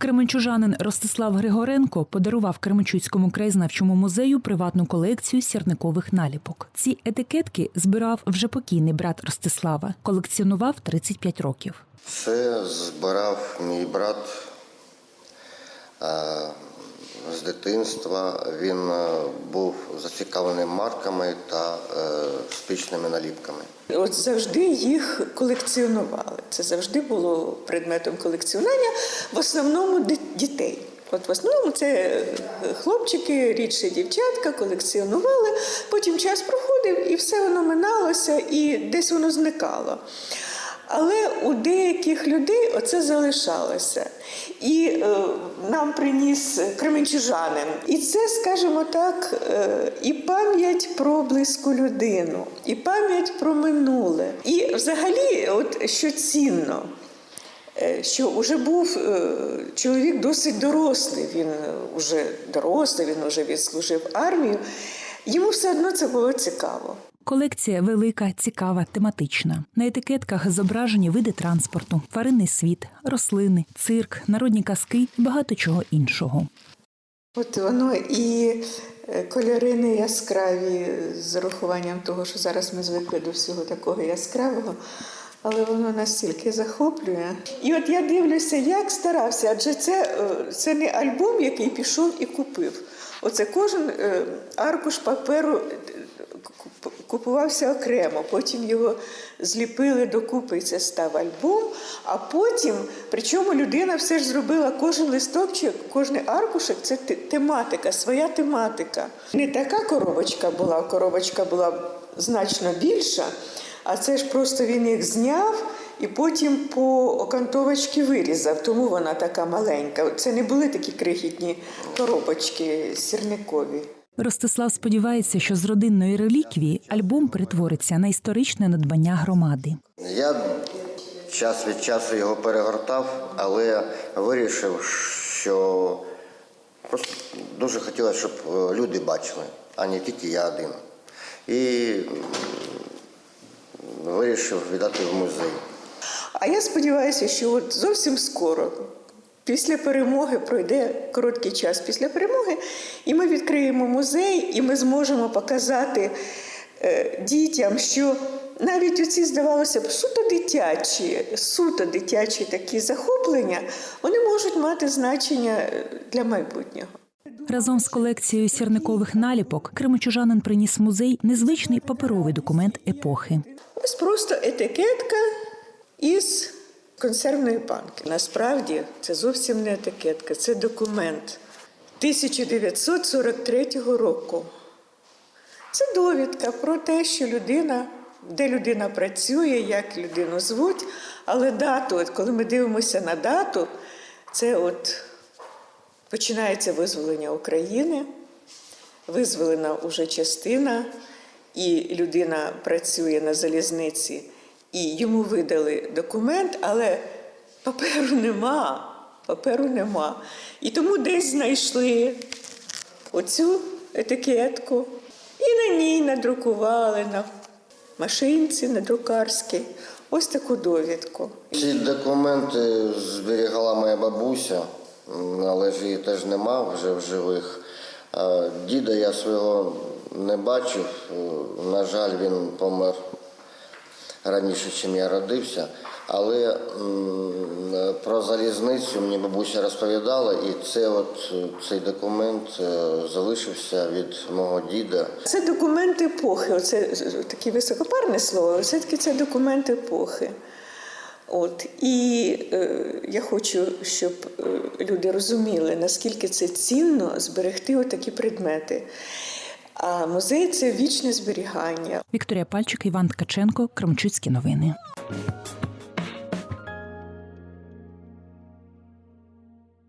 Кременчужанин Ростислав Григоренко подарував Кременчуцькому краєзнавчому музею приватну колекцію сірникових наліпок. Ці етикетки збирав вже покійний брат Ростислава. Колекціонував 35 років. Це збирав мій брат з дитинства. Він був зацікавлений марками та е, спічними наліпками. От завжди їх колекціонували. Це завжди було предметом колекціонування, в основному дітей. От в основному це е, хлопчики, рідше дівчатка колекціонували. Потім час проходив і все воно миналося, і десь воно зникало. Але у деяких людей оце залишалося. І е, нам приніс кременчужанин. І це, скажімо так, е, і пам'ять про близьку людину, і пам'ять про минуле. І взагалі, от що цінно, е, що вже був е, чоловік досить дорослий, він вже дорослий, він вже відслужив армію. Йому все одно це було цікаво. Колекція велика, цікава, тематична. На етикетках зображені види транспорту, тваринний світ, рослини, цирк, народні казки і багато чого іншого. От воно і е, кольори не яскраві з урахуванням того, що зараз ми звикли до всього такого яскравого, але воно настільки захоплює. І от я дивлюся, як старався, адже це, е, це не альбом, який пішов і купив. Оце кожен е, аркуш паперу купувався окремо, потім його зліпили докупи, і це став альбом. А потім, причому людина все ж зробила кожен листочок, кожен аркушек це тематика, своя тематика. Не така коробочка була, коробочка була значно більша, а це ж просто він їх зняв. І потім по окантовочці вирізав, тому вона така маленька. Це не були такі крихітні коробочки сірникові. Ростислав сподівається, що з родинної реліквії альбом перетвориться на історичне надбання громади. Я час від часу його перегортав, але вирішив, що просто дуже хотілося, щоб е, люди бачили, а не тільки я один. І вирішив віддати в музей. А я сподіваюся, що от зовсім скоро, після перемоги, пройде короткий час після перемоги, і ми відкриємо музей, і ми зможемо показати е, дітям, що навіть оці, здавалося б, суто дитячі, суто дитячі такі захоплення, вони можуть мати значення для майбутнього. Разом з колекцією сірникових наліпок кримочужанин приніс в музей незвичний паперовий документ епохи. Ось просто етикетка із консервної банки. Насправді це зовсім не етикетка, це документ 1943 року. Це довідка про те, що людина, де людина працює, як людину звуть. Але дату, от коли ми дивимося на дату, це от починається визволення України, визволена уже частина, і людина працює на залізниці, і йому видали документ, але паперу нема. Паперу нема. І тому десь знайшли оцю етикетку і на ній надрукували на машинці, на друкарській ось таку довідку. Ці документи зберігала моя бабуся, але ж її теж нема вже в живих. Діда я свого не бачив. На жаль, він помер раніше, ніж я родився. Але про залізницю мені бабуся розповідала, і це от е, цей документ е, залишився від мого діда. Це документ епохи. Оце таке високопарне слово, все-таки це документ епохи. От. І е, я хочу, щоб е, люди розуміли, наскільки це цінно зберегти отакі предмети. А музей це вічне зберігання. Вікторія Пальчик, Іван Ткаченко, Кремчуцькі новини.